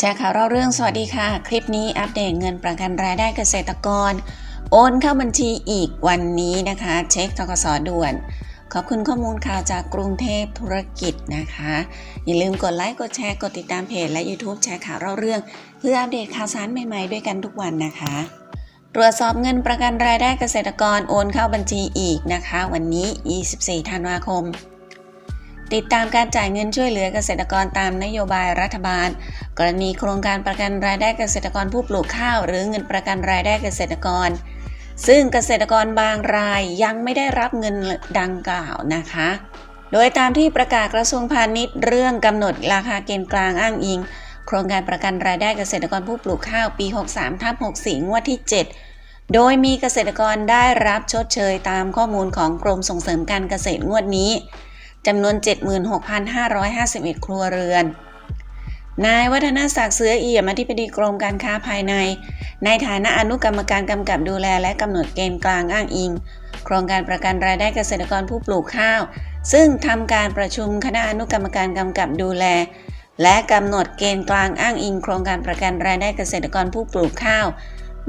ชร์ข่าวเราเรื่องสวัสดีค่ะ คลิปนี้อัปเดตเงินประกันรายได้เกษตรกร โอนเข้าบัญชีอีกวันนี้นะคะ เช็คทกสด่วน ขอบคุณข้อมูลข่าวจากกรุงเทพธุรกิจนะคะ อย่าลืมกดไลค์กดแชร์กดติดตามเพจและ YouTube แชร์ข่าวเราเรื่อง เพื่ออัปเดตข่าวสารใหม่ๆด้วยกันทุกวันนะคะ ตรวจสอบเงินประกันรายได้เกษตรกรโอนเข้าบัญชีอีกนะคะ วันนี้ 24 ธันวาคม ติดตามการจ่ายเงินช่วยเหลือเกษตรกรตามนโยบายรัฐบาล กรณีโครงการประกันรายได้เกษตรกรผู้ปลูกข้าว หรือเงินประกันรายได้เกษตรกร ซึ่งเกษตรกรบางรายยังไม่ได้รับเงินดังกล่าวนะคะ โดยตามที่ประกาศกระทรวงพาณิชย์เรื่องกำหนดราคาเกณฑ์กลางอ้างอิง โครงการประกันรายได้เกษตรกรผู้ปลูกข้าวปี 63ทับ64 งวดที่ 7โดยมีเกษตรกรได้รับชดเชยตามข้อมูลของกรมส่งเสริมการเกษตรงวดนี้ จำนวน 76,551 ครัวเรือน นายวัฒนศักดิ์เสือเอี่ยมอธิบดีกรมการค้าภายใน ในฐานะอนุกรรมการกำกับดูแลและกำหนดเกณฑ์กลางอ้างอิง โครงการประกันรายได้เกษตรกรผู้ปลูกข้าว ซึ่งทำการประชุมคณะอนุกรรมการกำกับดูแล และกำหนดเกณฑ์กลางอ้างอิง โครงการประกันรายได้เกษตรกรผู้ปลูกข้าว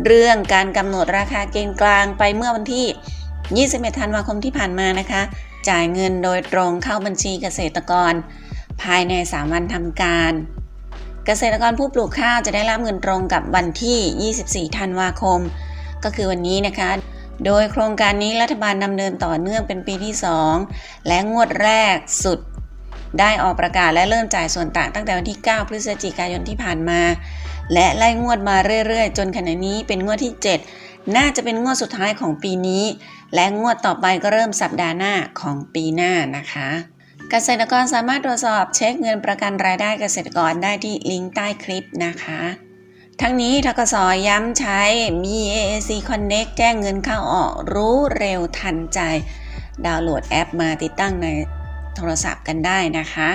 เรื่องการกำหนดราคาเกณฑ์กลางไปเมื่อวันที่ 21 ธันวาคมที่ผ่านมานะคะ จ่ายเงินโดยตรงเข้าบัญชีเกษตรกร ภายใน 3 วันทำการ เกษตรกรผู้ปลูกข้าวจะได้รับเงินตรงกับวันที่ 24 ธันวาคม ก็คือวันนี้นะคะ โดยโครงการนี้รัฐบาลดำเนินต่อเนื่องเป็นปีที่ 2 และงวดแรกสุด ได้ออกประกาศและเริ่มจ่ายส่วนต่างตั้งแต่วันที่ 9 พฤศจิกายนที่ผ่านมา และไล่งวดมาเรื่อยๆ จนขณะนี้เป็นงวดที่ 7 น่าจะเป็นงวดสุดท้ายของปีนี้ และงวดต่อไปก็เริ่มสัปดาห์หน้าของปีหน้านะคะเกษตรกรสามารถตรวจสอบเช็คเงินประกันรายได้เกษตรกรได้ที่ลิงก์ใต้คลิปนะคะ ทั้งนี้ทกสย้ำใช้ BAC Connect แจ้งเงินเข้าออกรู้เร็วทันใจ ดาวน์โหลดแอปมาติดตั้งใน โทรศัพท์กันได้นะคะ